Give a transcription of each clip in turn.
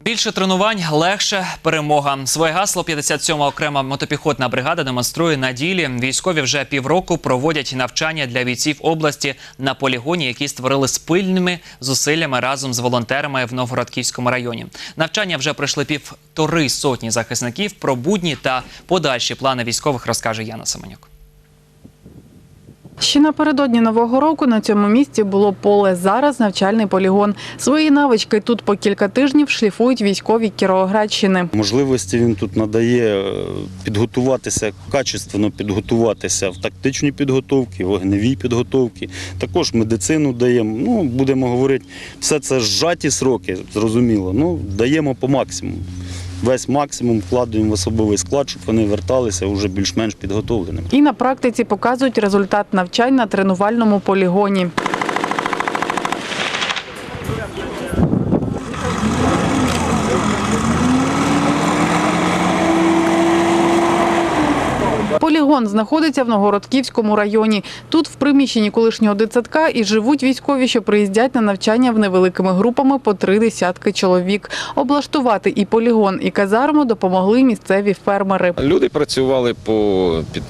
Більше тренувань легше перемога. Своє гасло 57-ма окрема мотопіхотна бригада демонструє на ділі. Військові вже півроку проводять навчання для бійців області на полігоні, які створили спільними зусиллями разом з волонтерами в Новгородківському районі. Навчання вже пройшли півтори сотні захисників. Про будні та подальші плани військових розкаже Яна Семенюк. Ще напередодні нового року на цьому місці було поле. Зараз навчальний полігон. Свої навички тут по кілька тижнів шліфують військові Кіровоградщини. Можливості він тут надає е, підготуватися, качественно підготуватися в тактичній підготовці, вогневій підготовці. Також медицину даємо. Ну, будемо говорити, все це зжаті сроки, зрозуміло. Ну, даємо по максимуму. Весь максимум вкладуємо в особовий склад, щоб вони верталися вже більш-менш підготовленими. І на практиці показують результат навчань на тренувальному полігоні. Полігон знаходиться в Новгородківському районі. Тут, в приміщенні колишнього дитсадка, і живуть військові, що приїздять на навчання в невеликими групами по три десятки чоловік. Облаштувати і полігон, і казарму допомогли місцеві фермери. Люди працювали по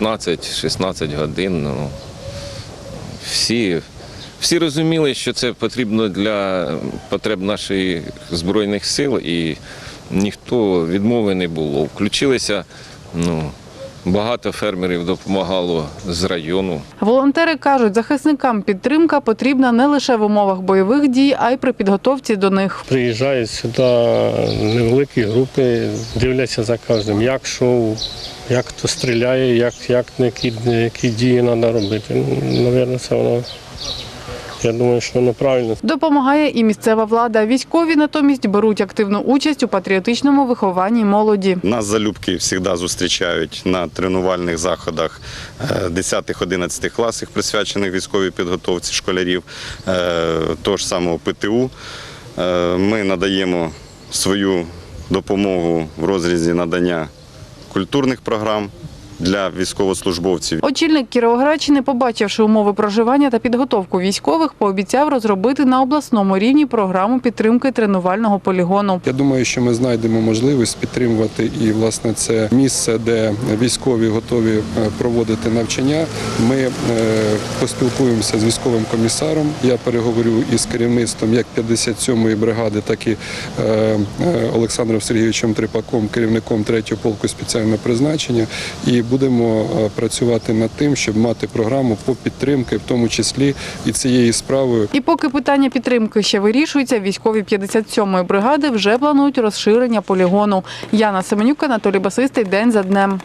15-16 годин. Ну, всі, всі розуміли, що це потрібно для потреб наших Збройних сил, і ніхто відмови не було. Включилися, ну, багато фермерів допомагало з району. Волонтери кажуть, захисникам підтримка потрібна не лише в умовах бойових дій, а й при підготовці до них. Приїжджають сюди невеликі групи, дивляться за кожним, як шоу, як хто стріляє, як, як які, які дії треба робити. Ну, Навірно, це воно. Я думаю, що воно правильно. Допомагає і місцева влада. Військові натомість беруть активну участь у патріотичному вихованні молоді. Нас залюбки завжди зустрічають на тренувальних заходах 10-11 класів, присвячених військовій підготовці школярів е, того ж самого ПТУ. Е, Ми надаємо свою допомогу в розрізі надання культурних програм для військовослужбовців. Очільник Кіровоградщини, побачивши умови проживання та підготовку військових, пообіцяв розробити на обласному рівні програму підтримки тренувального полігону. Я думаю, що ми знайдемо можливість підтримувати і власне це місце, де військові готові е, проводити навчання. Ми е, поспілкуємося з військовим комісаром. Я переговорю із керівництвом як 57-ї бригади, так і е, Олександром Сергійовичем Трипаком, керівником 3-го полку спеціального призначення. І будемо е, працювати над тим, щоб мати програму по підтримки, в тому числі і цієї справи І поки питання підтримки ще вирішується, військові 57-ї бригади вже планують розширення полігону. Яна Семенюк, Анатолій Басистий. День за днем.